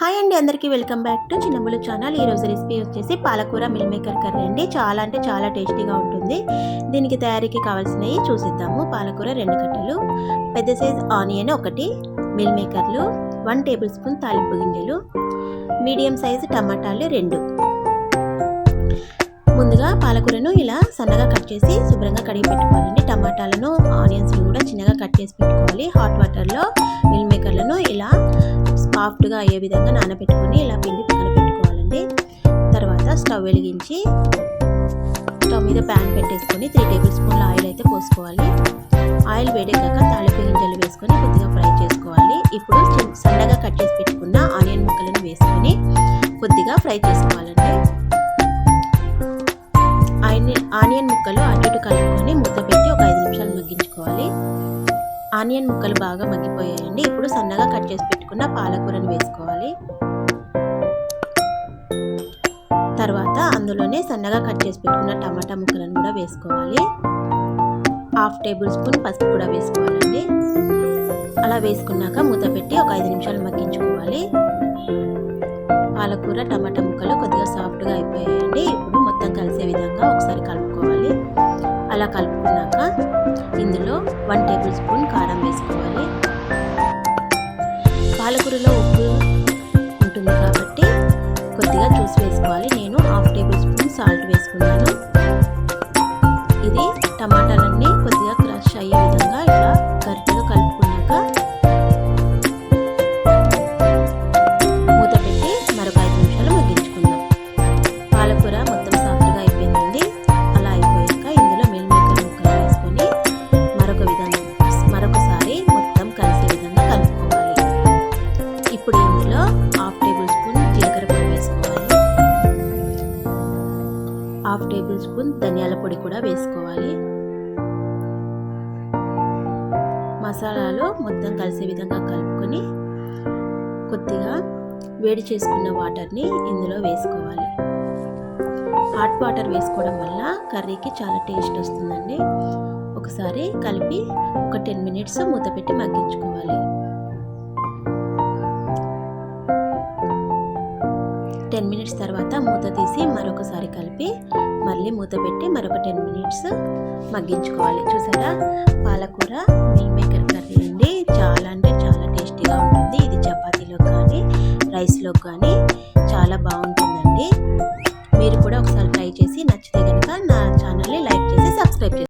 Hi అండి అందరికీ welcome back to చిన్నబులు ఛానల్. ఈరోజు రెసిపీ వచ్చేసి పాలకూర మిల్ మేకర్ కర్రీ అండి. చాలా అంటే చాలా టేస్టీగా ఉంటుంది. దీనికి తయారీకి కావాల్సినవి చూసిద్దాము. పాలకూర రెండు కట్టలు పెద్ద సైజ్ ఆనియన్ ఒకటి మిల్ మేకర్లు వన్ టేబుల్ స్పూన్ తాలింపు గింజలు మీడియం సైజు టమాటాలు రెండు. ముందుగా పాలకూరను ఇలా సన్నగా కట్ చేసి శుభ్రంగా కడిగి పెట్టుకోవాలండి. టమాటాలను ఆనియన్స్ను కూడా చిన్నగా కట్ చేసి పెట్టుకోవాలి. హాట్ వాటర్లో మిల్ మేకర్లను ఇలా సాఫ్ట్గా అయ్యే విధంగా నానబెట్టుకొని ఇలా పిండి పక్కన పెట్టుకోవాలండి. తర్వాత స్టవ్ వెలిగించి స్టవ్ మీద ప్యాన్ పెట్టేసుకొని త్రీ టేబుల్ స్పూన్ల ఆయిల్ అయితే పోసుకోవాలి. ఆయిల్ వేడెక్కాక తాలింపు గింజలు వేసుకొని కొద్దిగా ఫ్రై చేసుకోవాలి. ఇప్పుడు సన్నగా కట్ చేసి పెట్టుకున్న ఆనియన్ ముక్కలను వేసుకొని కొద్దిగా ఫ్రై చేసుకోవాలండి. ఆనియన్ ముక్కలు బాగా మగ్గిపోయాయండి. ఇప్పుడు సన్నగా కట్ చేసి పెట్టుకున్న పాలకూరను వేసుకోవాలి. తర్వాత అందులోనే సన్నగా కట్ చేసి పెట్టుకున్న టమాటా ముక్కలను కూడా వేసుకోవాలి. హాఫ్ టేబుల్ స్పూన్ పసుపు కూడా వేసుకోవాలండి. అలా వేసుకున్నాక మూత పెట్టి ఒక ఐదు నిమిషాలు మగ్గించుకోవాలి. పాలకూర టమాటా ముక్కలు కొద్దిగా సాఫ్ట్గా అయిపోయాయండి. ఇప్పుడు మొత్తం కలిసే విధంగా ఒకసారి కలుపుకోవాలి. అలా కలుపుకున్నాక ఇందులో వన్ టేబుల్ స్పూన్ వేసుకోవాలి నేను హాఫ్ టేబుల్ స్పూన్ సాల్ట్ వేసుకున్నాను. ఇది టమాటాలన్నీ కొద్దిగా క్రష్ అయ్యే విధంగా ఇట్లా గట్టిగా కలుపుకున్నాక మూత పెట్టి మరొక ఐదు నిమిషాలు మగ్గించుకుందాం. పాలకూర మొత్తం సాఫ్ట్గా అయిపోయిందండి. అలా అయిపోయాక ఇందులో మిల్ మేకర్ ముక్కలు వేసుకొని మరొక విధంగా మరొకసారి మొత్తం కలిసే విధంగా కలుపుకోవాలి. ఇప్పుడు హాఫ్ టేబుల్ స్పూన్ ధనియాల పొడి కూడా వేసుకోవాలి. మసాలాలు మొత్తం కలిసే విధంగా కలుపుకొని కొద్దిగా వేడి చేసుకున్న వాటర్ని ఇందులో వేసుకోవాలి. హాట్ వాటర్ వేసుకోవడం వల్ల కర్రీకి చాలా టేస్ట్ వస్తుందండి. ఒకసారి కలిపి ఒక టెన్ మినిట్స్ మూత పెట్టి మగ్గించుకోవాలి. టెన్ మినిట్స్ తర్వాత మూత తీసి మరొకసారి కలిపి మళ్ళీ మూత పెట్టి మరొక టెన్ మినిట్స్ మగ్గించుకోవాలి. చూసారా? పాలకూర మిల్ మేకర్ కర్రీ అండి. చాలా అంటే చాలా టేస్టీగా ఉంటుంది. ఇది చపాతీలో కానీ రైస్లో కానీ చాలా బాగుంటుంది.